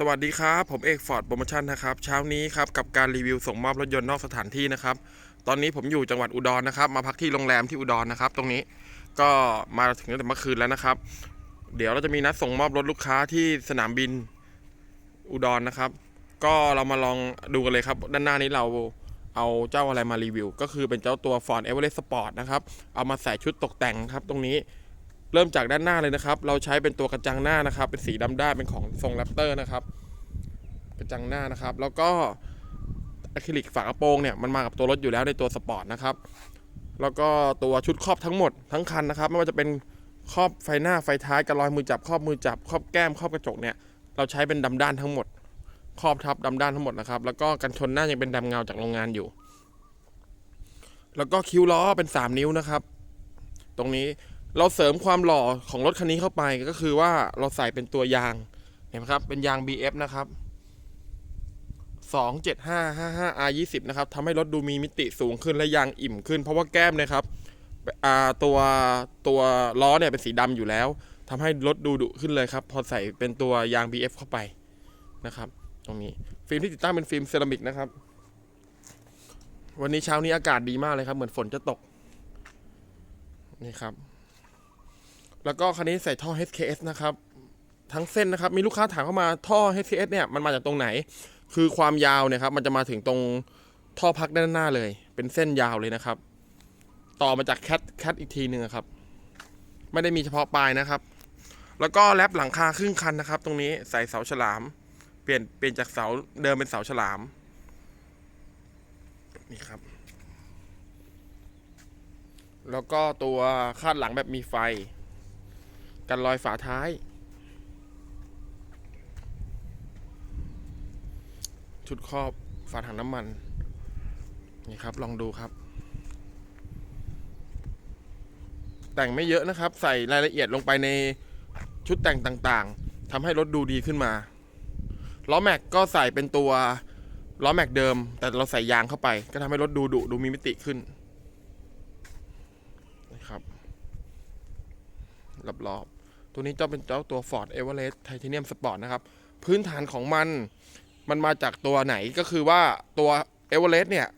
สวัสดีครับ ผมเอกฟอร์ดโปรโมชั่นนะครับเช้านี้ครับกับการรีวิวส่งมอบรถยนต์นอกสถานที่นะครับ ตอนนี้ผมอยู่จังหวัดอุดรนะครับ มาพักที่โรงแรมที่อุดรนะครับ ตรงนี้ก็มาถึงตั้งแต่เมื่อคืนแล้วนะครับ เดี๋ยวเราจะมีนัดส่งมอบรถลูกค้าที่สนามบินอุดรนะครับ ก็เรามาลองดูกันเลยครับ ด้านหน้านี้เราเอาเจ้าอะไรมารีวิว ก็คือเป็นเจ้าตัว Ford Everest Sport นะครับเอามาใส่ชุดตกแต่งครับ ตรงนี้ เริ่มจากด้านหน้าเลยนะครับ เราใช้เป็นตัวกระจังหน้านะครับ เป็นสีดำด้านเป็นของทรงแรปเตอร์นะครับ กระจังหน้านะครับ แล้วก็อะคริลิกฝากระโปรงเนี่ยมันมากับตัวรถอยู่แล้วในตัวสปอร์ตนะครับ แล้วก็ตัวชุดครอบทั้งหมดทั้งคันนะครับ ไม่ว่าจะเป็นครอบไฟหน้าไฟท้ายกระลอยมือจับครอบมือจับครอบแก้มครอบกระจกเนี่ยเราใช้เป็นดำด้านทั้งหมดครอบทับดำด้านทั้งหมดนะครับ แล้วก็กันชนหน้ายังเป็นดำเงาจากโรงงานอยู่ แล้วก็คิ้วล้อเป็น 3 นิ้วนะครับ ตรงนี้ เราเสริมความหล่อของรถคันนี้เข้าไปก็คือว่าเราใส่เป็นตัวยางเห็นไหมครับ เป็นยาง BF นะครับ 27555 R20 นะครับทำให้รถดูมีมิติสูงขึ้นและยางอิ่มขึ้น เพราะว่าแก้มเนะครับตัวตัวล้อเนี่ยเป็นสีดำอยู่แล้วทำให้รถดูดุขึ้นเลยครับ พอใส่เป็นตัวยาง BF เข้าไปนะครับ ตรงนี้ฟิล์มที่ติดตั้งเป็นฟิล์มเซรามิกนะครับ วันนี้เช้านี้อากาศดีมากเลยครับ เหมือนฝนจะตก นี่ครับ แล้วก็คันนี้ใส่ท่อ HKS นะครับ ทั้งเส้นนะครับ มีลูกค้าถามเข้ามาท่อ HKS เนี่ยมันมาจากตรงไหน คือความยาวเนี่ยครับ มันจะมาถึงตรงท่อพักด้านหน้าเลย เป็นเส้นยาวเลยนะครับ ต่อมาจากแคทแคทอีกทีหนึ่งครับ ไม่ได้มีเฉพาะปลายนะครับ แล้วก็แรปหลังคาครึ่งคันนะครับ ตรงนี้ใส่เสาฉลาม เปลี่ยนเปลี่ยนจากเสาเดิมเป็นเสาฉลามนี่ครับ แล้วก็ตัวคาดหลังแบบมีไฟ กันรอยฝาท้าย ชุดครอบฝาถังน้ำมัน นี่ครับลองดูครับ แต่งไม่เยอะนะครับ ใส่รายละเอียดลงไปในชุดแต่งต่างๆทำให้รถดูดีขึ้นมาล้อแม็กก็ใส่เป็นตัวล้อแม็กเดิม แต่เราใส่ยางเข้าไป ก็ทำให้รถดูดุดูมีมิติขึ้นนะครับรอบๆ ตัวนี้จะเป็นเจ้าตัว Ford Everest Titanium Sport นะครับ พื้นฐานของมัน มันมาจากตัวไหนก็คือว่าตัวเอเวอเรสต์เนี่ย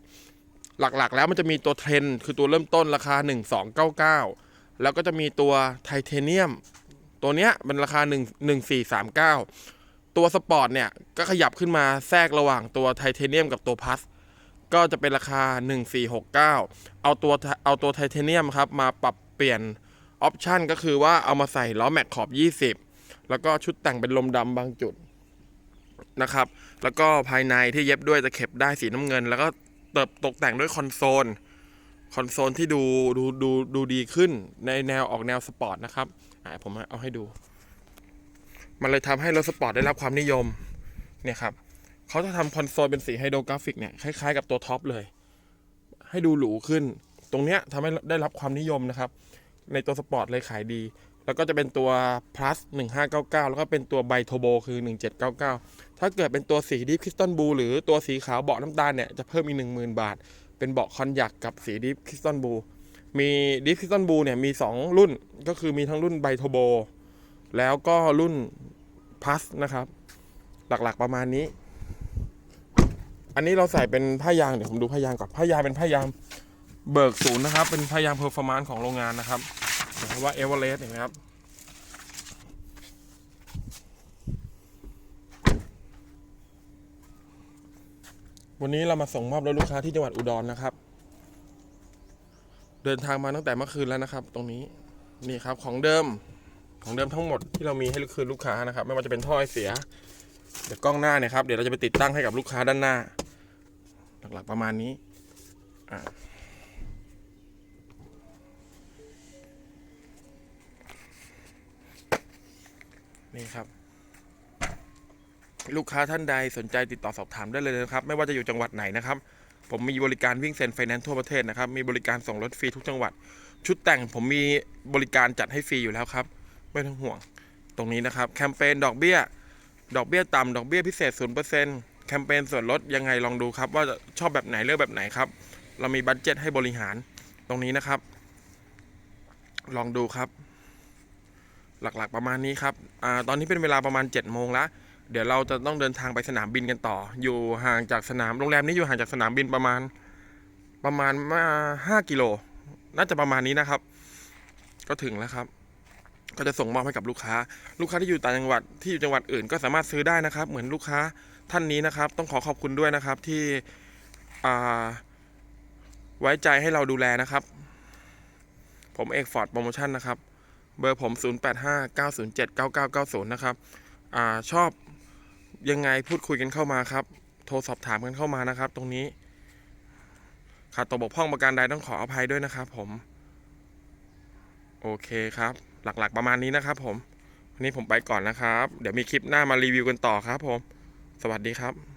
หลักๆ แล้วมันจะมีตัวเทรนคือตัวเริ่มต้นราคา 1299 แล้วก็จะมีตัวไทเทเนียมตัวเนี้ยมันราคา 1 1439 ตัวสปอร์ตเนี่ย ก็ขยับขึ้นมาแทรกระหว่างตัวไทเทเนียมกับตัวพัสก็จะเป็นราคา 1469 เอาตัวเอาตัวไทเทเนียมครับมาปรับเปลี่ยน ออปชันก็คือว่าเอามาใส่ล้อแม็กขอบ 20 แล้วก็ชุดแต่งเป็นลมดำบางจุดนะครับ แล้วก็ภายในที่เย็บด้วยตะเข็บได้สีน้ำเงิน แล้วก็เติบตกแต่งด้วยคอนโซล คอนโซลที่ดูดูดูดูดีขึ้นในแนวออกแนวสปอร์ตนะครับอ่าผมเอาให้ดู มันเลยทำให้รถสปอร์ตได้รับความนิยมเนี่ยครับเขาจะทำคอนโซลเป็นสีไฮโดรกราฟิกเนี่ยคล้ายๆกับตัวท็อปเลย ให้ดูหรูขึ้น ตรงเนี้ยทำให้ได้รับความนิยมนะครับ ในตัวสปอร์ตเลยขายดี แล้วก็จะเป็นตัว plus 1599 แล้วก็เป็นตัวไบโทโบคือ 1799 ถ้าเกิดเป็นตัวสีดิฟคริสตัลบูหรือตัวสีขาวเบาะน้ำตาลเนี่ยจะเพิ่มอีก 10,000 บาท เป็นเบาะคอนยักกับสีดิฟคริสตัลบูมีดิฟคริสตัลบูเนี่ยมี 2 รุ่นก็คือมีทั้งรุ่นไบโทโบแล้วก็รุ่นพัสนะครับ หลักๆประมาณนี้ อันนี้เราใส่เป็นผ้ายางเดี๋ยวผมดูผ้ายางก่อนผ้ายางเป็นผ้ายาง เบิกศูนย์นะครับ เป็นผ้ายางเพอร์ฟอร์มานซ์ของโรงงานนะครับเห็นว่าเอเวอเรสต์เห็นไหมครับวันนี้เรามาส่งมอบรถลูกค้าที่จังหวัดอุดรนะครับ เดินทางมาตั้งแต่เมื่อคืนแล้วนะครับ ตรงนี้นี่ครับของเดิมของเดิมทั้งหมดที่เรามีให้คืนลูกค้านะครับ ไม่ว่าจะเป็นท่อไอเสีย เดี๋ยวกล้องหน้าเนี่ยครับเดี๋ยวเราจะไปติดตั้งให้กับลูกค้าด้านหน้า หลักๆประมาณนี้อ่า นี่ครับ ลูกค้าท่านใดสนใจติดต่อสอบถามได้เลยนะครับ ไม่ว่าจะอยู่จังหวัดไหนนะครับ ผมมีบริการวิ่งเซ็นไฟแนนซ์ทั่วประเทศนะครับ มีบริการส่งรถฟรีทุกจังหวัด ชุดแต่งผมมีบริการจัดให้ฟรีอยู่แล้วครับ ไม่ต้องห่วง ตรงนี้นะครับ แคมเปญดอกเบี้ย ดอกเบี้ยต่ำดอกเบี้ยพิเศษ0%แคมเปญส่วนลดยังไงลองดูครับ ว่าชอบแบบไหนเลือกแบบไหนครับ เรามีบัตเจ็ตให้บริหารตรงนี้นะครับ ลองดูครับ หลักๆประมาณนี้ครับอตอนนี้เป็นเวลาประมาณ7จ็ดโมงแล้วเดี๋ยวเราจะต้องเดินทางไปสนามบินกันต่อ อยู่ห่างจากสนามโรงแรมนี้อยู่ห่างจากสนามบินประมาณประมาณมาห้ากิโลน่าจะประมาณนี้นะครับ ก็ถึงแล้วครับ ก็จะส่งมอบให้กับลูกค้า ลูกค้าที่อยู่ต่างจังหวัดที่อยู่จังหวัดอื่น ก็สามารถซื้อได้นะครับ เหมือนลูกค้าท่านนี้นะครับ ต้องขอขอบคุณด้วยนะครับที่ไว้ใจให้เราดูแลนะครับ ผมเอกฟอร์ดโปรโมชั่นนะครับ เบอร์ผม 0859079990 นะครับอาชอบยังไงพูดคุยกันเข้ามาครับ โทรสอบถามกันเข้ามานะครับ ตรงนี้ขาดตกบกพร่องประการใดต้องขออภัยด้วยนะครับผม โอเคครับ หลักๆประมาณนี้นะครับผม วันนี้ผมไปก่อนนะครับ เดี๋ยวมีคลิปหน้ามารีวิวกันต่อครับผม สวัสดีครับ